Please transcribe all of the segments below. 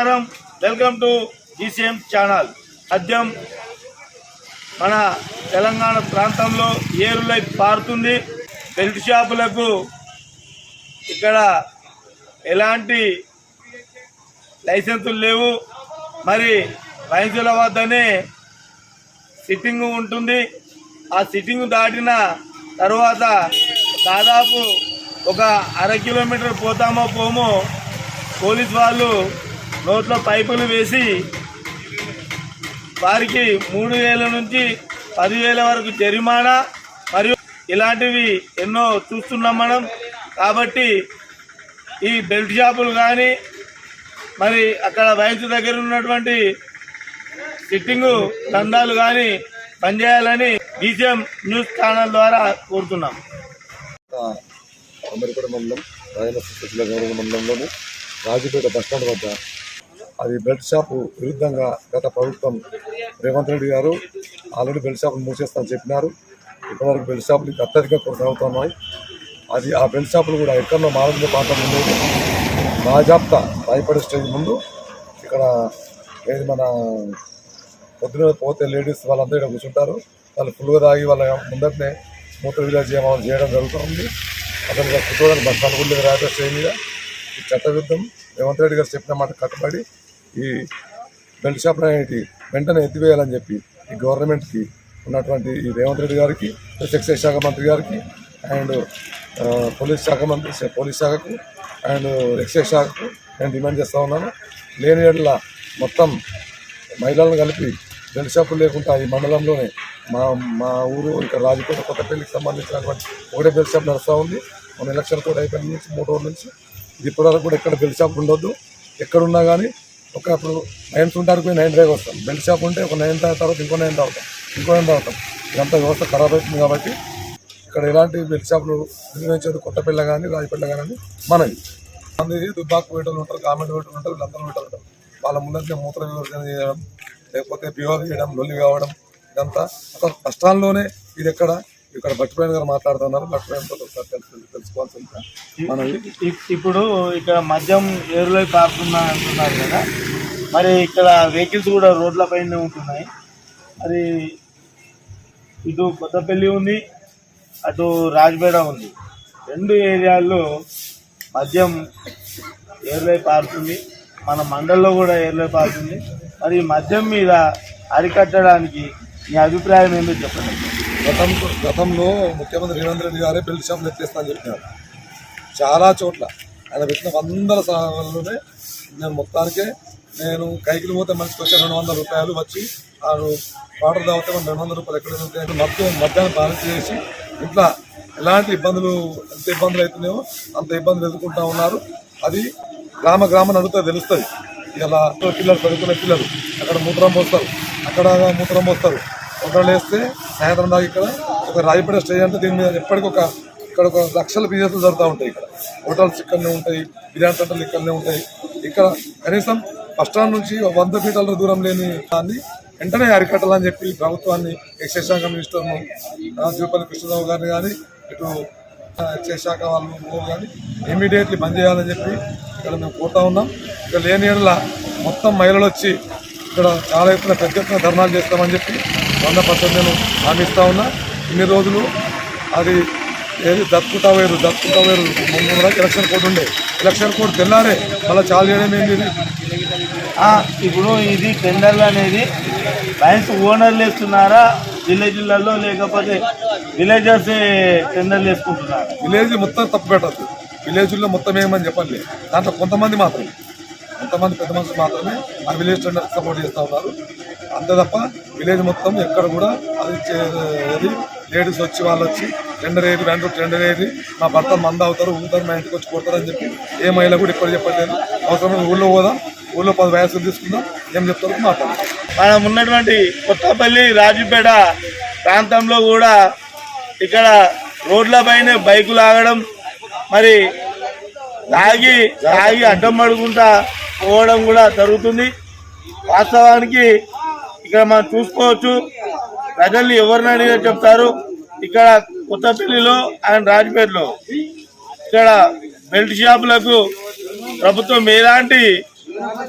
నమస్కారం. Welcome to GCM channel మద్యం మన తెలంగాణ ప్రాంతంలో ఏరులై పారుతుంది. బెల్ట్ షాపులకు ఇక్కడ ఎలాంటి లైసెన్సులు లేవు. మరి రైతుల వద్దనే సిట్టింగ్ ఉంటుంది. ఆ సిట్టింగ్ దాటిన తర్వాత దాదాపు ఒక అర కిలోమీటర్ పోతామో పోమో పోలీస్ వాళ్ళు నోట్లో పైపులు వేసి వారికి మూడు వేల నుంచి పదివేల వరకు జరిమానా మరియు ఇలాంటివి ఎన్నో చూస్తున్నాం మనం. కాబట్టి ఈ బెల్ట్ షాపులు కానీ మరి అక్కడ వయసు దగ్గర ఉన్నటువంటి సిట్టింగ్ దందాలు కానీ పనిచేయాలని బీసీఎం న్యూస్ ఛానల్ ద్వారా కోరుతున్నాం. అమరిపేట మండలం రాయల గౌరవ మండలంలోని రాజుపేట బస్టాండ్ వద్ద అది బెల్ట్ షాపు విరుద్ధంగా గత ప్రభుత్వం రేవంత్ రెడ్డి గారు ఆల్రెడీ బెల్ట్ షాపులు మూసేస్తామని చెప్పినారు. ఇప్పటివరకు బెల్ట్ షాపులు ఇంకా అత్యధికంగా కొనసాగుతున్నాయి. అది ఆ బెల్ట్ షాపులు కూడా ఎక్కడో మారుంది ప్రాంతం ముందు బాజాప్తా రాయపడే స్టేజ్ ముందు ఇక్కడ ఏది మన పొద్దున పోతే లేడీస్ వాళ్ళందరూ ఇక్కడ కూర్చుంటారు. వాళ్ళు ఫుల్గా తాగి వాళ్ళ ముందరనే మూత్ర విలేజ్ చేయడం జరుగుతుంది. అతను కూర్చోవడానికి బస్ అనుకుంటుంది కూడా స్టేజ్ మీద చట్టవిరుద్ధం. రేవంత్ రెడ్డి గారు చెప్పిన మాట కట్టుబడి ఈ బెల్ట్ షాప్ అనేది వెంటనే ఎత్తివేయాలని చెప్పి ఈ గవర్నమెంట్కి ఉన్నటువంటి ఈ రేవంత్ రెడ్డి గారికి ఎక్సైజ్ శాఖ మంత్రి గారికి అండ్ పోలీస్ శాఖ మంత్రి పోలీస్ శాఖకు అండ్ ఎక్సైజ్ శాఖకు నేను డిమాండ్ చేస్తూ ఉన్నాను. లేని ఏళ్ళ మొత్తం మహిళలను కలిపి బెల్ట్ షాపులు లేకుండా ఈ మండలంలోనే మా మా ఊరు ఇక్కడ రాజకోట కొత్తపల్లికి సంబంధించినటువంటి ఒకటే బెల్ట్ షాప్ నడుస్తూ ఉంది. మన ఎలక్షన్ కూడా అయిపోయిన నుంచి మూడు రోజుల నుంచి ఇప్పటివరకు కూడా ఎక్కడ బెల్ట్ షాప్ ఉండొద్దు. ఎక్కడున్నా కానీ ఒక ఇప్పుడు నైన్ ఉంటారు పోయి నైన్ డ్రైవ్ వస్తాం. బెల్ట్ షాప్ ఉంటే ఒక నైన్ తర్వాత ఇంకో నైన్ తాగుతాం. ఇంకో నైన్ తాగుతాం. ఇదంతా వ్యవస్థ ఖరాబ్ అవుతుంది కాబట్టి ఇక్కడ ఎలాంటి బెల్ట్ షాపులు నిర్వహించేది కొత్తపల్లి కానీ రాజపల్లి కానీ మనది మంది దుబ్బాకు వేటలు ఉంటారు కామెంట్ వేటలు ఉంటారు వీళ్ళందరూ వేటలు ఉంటారు. వాళ్ళ ముందంటే మూత్ర వివర్జన చేయడం లేకపోతే బిహేవ్ చేయడం లొల్లి కావడం ఇదంతా. అసలు కష్టాల్లోనే ఇది ఎక్కడ ఇక్కడ భట్టిపోయిన గారు మాట్లాడుతున్నారు. భట్టిపోయినతో ఒకసారి తెలుసు తెలుసుకోవాల్సిందిగా మనం ఇప్పుడు ఇక్కడ మద్యం ఏరులో కాకుండా అంటున్నారు కదా. మరి ఇక్కడ వెహికల్స్ కూడా రోడ్ల పైన ఉంటున్నాయి. మరి ఇటు కొత్తపల్లి ఉంది అటు రాజపేట ఉంది. రెండు ఏరియాల్లో మద్యం ఏర్లై పారుతుంది. మన మండల్లో కూడా ఏర్లై పారుతుంది. మరి ఈ మద్యం మీద అరికట్టడానికి మీ అభిప్రాయం ఏంటో చెప్పండి. గతం గతంలో ముఖ్యమంత్రి రేవంత్ రెడ్డి గారే బెల్ట్ షాపులు ఎత్తేస్తా అని చెప్పినారు. చాలా చోట్ల. ఆయన పెట్టిన వందల సార్లునే నేను మొత్తానికే నేను కైకిలు పోతే మనిషికి వచ్చే రెండు వందల రూపాయలు వచ్చి ఆ వాటర్ తాగితే మనం రెండు వందల రూపాయలు ఎక్కడ ఉంటాయి మొత్తం మధ్యాహ్నం బ్యాలెన్స్ చేసి ఇట్లా ఎలాంటి ఇబ్బందులు ఎంత ఇబ్బందులు అవుతున్నాయో అంత ఇబ్బందులు ఎదుర్కొంటూ ఉన్నారు. అది గ్రామ గ్రామం అడిగితే తెలుస్తుంది. ఇలా పిల్లలు చదువుకునే పిల్లలు అక్కడ మూత్రం పోస్తారు. అక్కడ మూత్రం పోస్తారు. ఒకళ్ళు వేస్తే సాయంత్రం దాకా ఇక్కడ ఒక రాజపేట స్టేజ్ అంటే దీని మీద ఎప్పటికొక ఇక్కడ ఒక లక్షల బిజినెస్లు జరుగుతూ ఉంటాయి ఇక్కడ. హోటల్స్ ఇక్కడనే ఉంటాయి బిర్యానీ సెంటర్లు ఇక్కడనే ఉంటాయి. ఇక్కడ కనీసం బస్ స్టాండ్ నుంచి వంద మీటర్ల దూరం లేని దాన్ని వెంటనే అరికట్టాలని చెప్పి ప్రభుత్వాన్ని ఎక్సైజ్ శాఖ మినిస్టర్ను ఆ, జూపల్లి కృష్ణరావు గారిని కానీ ఇటు ఎక్సైజ్ శాఖ వాళ్ళు కానీ ఇమీడియట్లీ బంద్ చేయాలని చెప్పి ఇక్కడ మేము కోరుతా ఉన్నాం. ఇక్కడ లేని ఏళ్ళ మొత్తం మహిళలు వచ్చి ఇక్కడ చాలా ఎత్తున పెద్ద ఎత్తున ధర్నాలు చేస్తామని చెప్పి వంద పర్సెంట్ నేను హామీ ఇస్తా ఉన్నా. ఇన్ని రోజులు అది ఏది దక్కుతా వేరు దక్కుతా వేరు. ముందు ఎలక్షన్ కోడ్ ఉండే. ఎలక్షన్ కోడ్ తెల్లారే మళ్ళీ చాలు చేయడం? ఆ, ఇప్పుడు ఇది టెండర్లు అనేది రైన్స్ ఓనర్లు వేస్తున్నారా విలేజ్లలో లేకపోతే విలేజర్స్ టెండర్లు వేసుకుంటున్నారా? విలేజ్ మొత్తం తప్పు పెట్టద్దు. విలేజ్లో మొత్తం ఏమని చెప్పండి. దాంట్లో కొంతమంది మాత్రమే. కొంతమంది పెద్ద మనుషులు మాత్రమే ఆ విలేజ్ టెండర్ సపోర్ట్ చేస్తూ ఉన్నారు. అంతే తప్ప విలేజ్ మొత్తం ఎక్కడ కూడా అది చే- లేడీస్ వచ్చి వాళ్ళు వచ్చి టెండర్ ఏది? రెండు టెండర్ ఏది? మా భర్త మంద అవుతారు ఊతారు మా ఇంటికి వచ్చి కొడతారని చెప్పి ఏ మహిళ కూడా ఇక్కడ చెప్పట్లేదు. అవసరమైన ఊళ్ళో పోదాం ఊళ్ళో పది వయసులు తీసుకుందాం ఏం చెప్తారో మాట్లాడదాం. మనం ఉన్నటువంటి కొత్తపల్లి రాజుపేట ప్రాంతంలో కూడా ఇక్కడ రోడ్లపైన బైకులు ఆగడం మరి తాగి తాగి అడ్డం పడుకుంటా పోవడం కూడా జరుగుతుంది. వాస్తవానికి ఇక్కడ మనం చూసుకోవచ్చు. ప్రజల్ని ఎవరిని అడిగినా చెప్తారు. ఇక్కడ కొత్తపల్లిలో అండ్ రాజపేటలో ఇక్కడ బెల్ట్ షాపులకు ప్రభుత్వం ఎలాంటి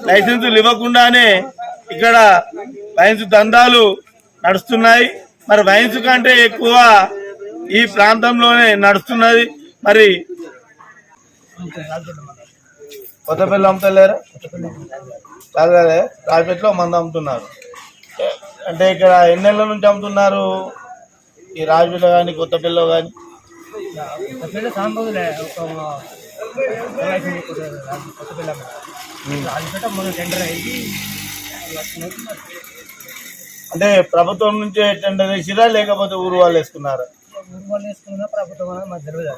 లైసెన్సులు ఇవ్వకుండానే ఇక్కడ వైన్స్ దందాలు నడుస్తున్నాయి. మరి వైన్స్ కంటే ఎక్కువ ఈ ప్రాంతంలోనే నడుస్తున్నది. మరి కొత్తపల్లి అమ్ముతలేరు? రాజపేటలో మంది అమ్ముతున్నారు. అంటే ఇక్కడ ఎన్ని నెలల నుంచి అమ్ముతున్నారు? ఈ రాజపేట కానీ కొత్తపల్లిలో కానీ అంటే ప్రభుత్వం నుంచే టెండర్ వేసిరా లేకపోతే ఊరు వాళ్ళు వేసుకున్నారా? ఊరు వాళ్ళు వేసుకున్న ప్రభుత్వం అనేది మాకు తెలియదు.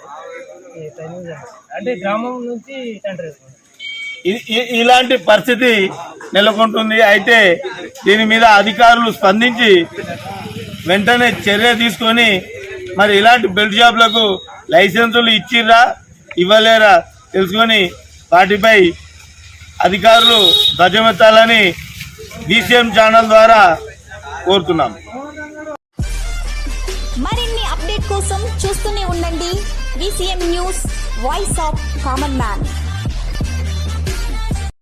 అంటే గ్రామం నుంచి టెండర్ వేసుకున్నాం ఇ- ఇ- ఇలాంటి పరిస్థితి నెలకొంటుంది. అయితే దీని మీద అధికారులు స్పందించి వెంటనే చర్య తీసుకొని మరి ఇలాంటి బెల్ట్ జాబ్లకు లైసెన్సులు ఇచ్చిర్రా ఇవ్వలేరా తెలుసుకొని వాటిపై అధికారులు ధ్వజమెత్తాలని బీసీఎం ఛానల్ ద్వారా కోరుతున్నాం. మరిన్ని అప్డేట్ కోసం చూస్తూనే ఉండండి. VCM news voice of common man.